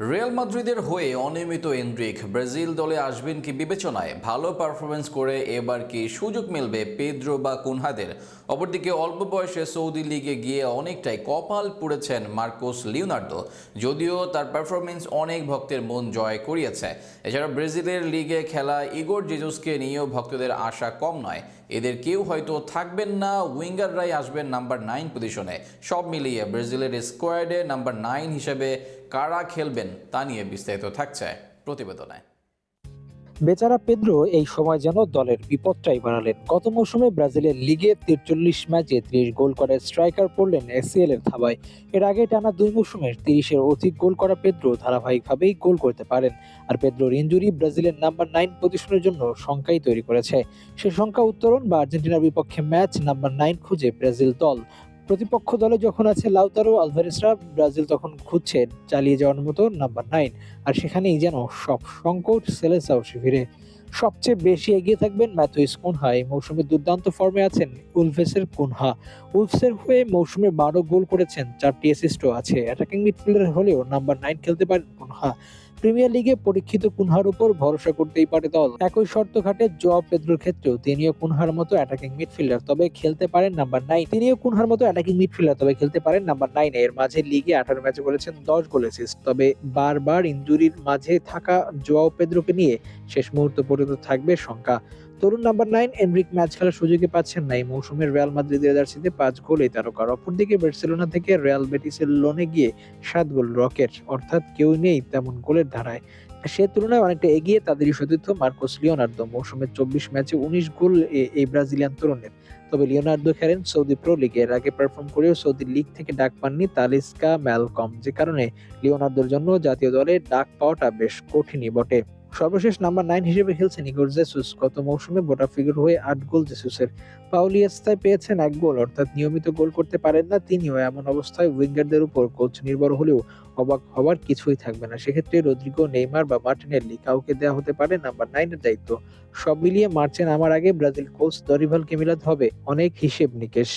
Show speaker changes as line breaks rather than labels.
Real মাদ্রিদের হয়ে অনিয়মিত এন্ড্রিক ব্রাজিল দলে আসবেন কি বিবেচনায়? ভালো পারফরমেন্স করে এবার কি সুযোগ মিলবে পেদ্রো বা কুনহাদের? অপরদিকে অল্প বয়সে সৌদি লিগে গিয়ে অনেকটাই কপাল পুড়েছেন মার্কোস লিওনার্দো। যদিও তার পারফরমেন্স অনেক ভক্তের মন জয় করিয়েছে। এছাড়া ব্রাজিলের লিগে খেলা ইগোর জেজুসকে নিয়েও ভক্তদের আশা কম নয়। এদের কেউ হয়তো থাকবেন না, উইঙ্গাররাই আসবেন নাম্বার নাইন পজিশনে। সব মিলিয়ে ব্রাজিলের স্কোয়াডে নাম্বার নাইন হিসেবে কারা খেলবেন তা নিয়ে বিস্তারিত থাকছে প্রতিবেদনে।
বেচারা পেদ্রো এই সময় যেন দলের বিপদটাই বাড়ালেন। গত মৌসুমে ব্রাজিলের লিগে তিরচল্লিশ ম্যাচে ত্রিশ গোল করে স্ট্রাইকার পড়লেন এসিএল এর থাবায়। এর আগে টানা দুই মৌসুমের তিরিশের অধিক গোল করা পেদ্রো ধারাবাহিকভাবেই গোল করতে পারেন। আর পেদ্রোর ইঞ্জুরি ব্রাজিলের নাম্বার নাইন পজিশনের জন্য সংখ্যাই তৈরি করেছে। সে সংখ্যা উত্তরণ বা আর্জেন্টিনার বিপক্ষে ম্যাচ নাম্বার নাইন খুঁজে ব্রাজিল দল। প্রতিপক্ষ দলে যখন আছে লাউতারো আলভারেসরা, ব্রাজিল তখন খুঁজছে চালিয়ে যাওয়ার মতো নাম্বার নাইন। আর সেখানেই যেন সব সংকট সেলেসাও শিবিরে। সবচেয়ে বেশি এগিয়ে থাকবেন ম্যাথুইস কুনহা। এই মৌসুমে দুর্দান্ত ফর্মে আছেন উলভেসের কুনহা। উলভসের হয়ে মৌসুমে বারো গোল করেছেন, চারটি অ্যাসিস্টও আছে। অ্যাটাকিং মিডফিল্ডার হলেও নাম্বার নাইন খেলতে পারেন কুনহা। প্রিমিয়ার লিগে পরীক্ষিত কুনহার উপর ভরসা করতেই পারে দল। একই শর্ত ঘাটে জব পেদ্রোর ক্ষেত্রেও তিনিও কুনহার মতো অ্যাটাকিং মিডফিল্ডার তবে খেলতে পারেন নাম্বার নাইন তিনিও কুনহার মতো অ্যাটাকিং মিডফিল্ডার তবে খেলতে পারেন নাম্বার নাইন এর মাঝে লিগে আঠারো ম্যাচে করেছেন দশ গোল অ্যাসিস্ট তবে বারবার ইঞ্জুরির মাঝে থাকা জোয়াও পেদ্রোকে নিয়ে শেষ মুহূর্ত পর্যন্ত থাকবে শঙ্কা। তরুণ নাম্বার নাইন এনরিক ম্যাচ খেলার সুযোগই পাচ্ছেন না এই মৌসুমের রিয়াল মাদ্রিদের জার্সিতে পাঁচ গোল এই তারকার অপরদিকে বার্সেলোনা থেকে রিয়াল বেটিসের লোনে গিয়ে সাত গোল রকেট, অর্থাৎ কেউ নেই তেমন গোলের ধারায়। সে তুলনায় অনেকটা এগিয়ে তাদেরই সতীর্থ মার্কোস লিওনার্দো। মৌসুমের চব্বিশ ম্যাচে উনিশ গোল এই ব্রাজিলিয়ান তরুণের। তবে লিওনার্দো খেলেন সৌদি প্রো লিগে। এর আগে পারফর্ম করেও সৌদি লিগ থেকে ডাক পাননি তালিস্কা ম্যালকম, যে কারণে লিওনার্দোর জন্য জাতীয় দলে ডাক পাওয়াটা বেশ কঠিনই বটে। সর্বশেষ নাম্বার নাইন হিসেবে খেলছেন ইগোর জেসুস। গত মৌসুমে বোটা ফিগার হয়ে আট গোল জেসুসের। পাউলিয়াস্তায় পেয়েছেন এক গোল, অর্থাৎ নিয়মিত গোল করতে পারেন না তিনিও। এমন অবস্থায় উইঙ্গারদের উপর কোচ নির্ভর হলেও অবাক হওয়ার কিছুই থাকবে না। সেক্ষেত্রে রদ্রিগো, নেইমার বা মার্টিনেল্লি কাউকে দেওয়া হতে পারে নাম্বার নাইনের দায়িত্ব। সব মিলিয়ে মার্চে নামার আগে ব্রাজিল কোচ দরিভাল কেমিলাত হবে অনেক হিসেব নিকেশ।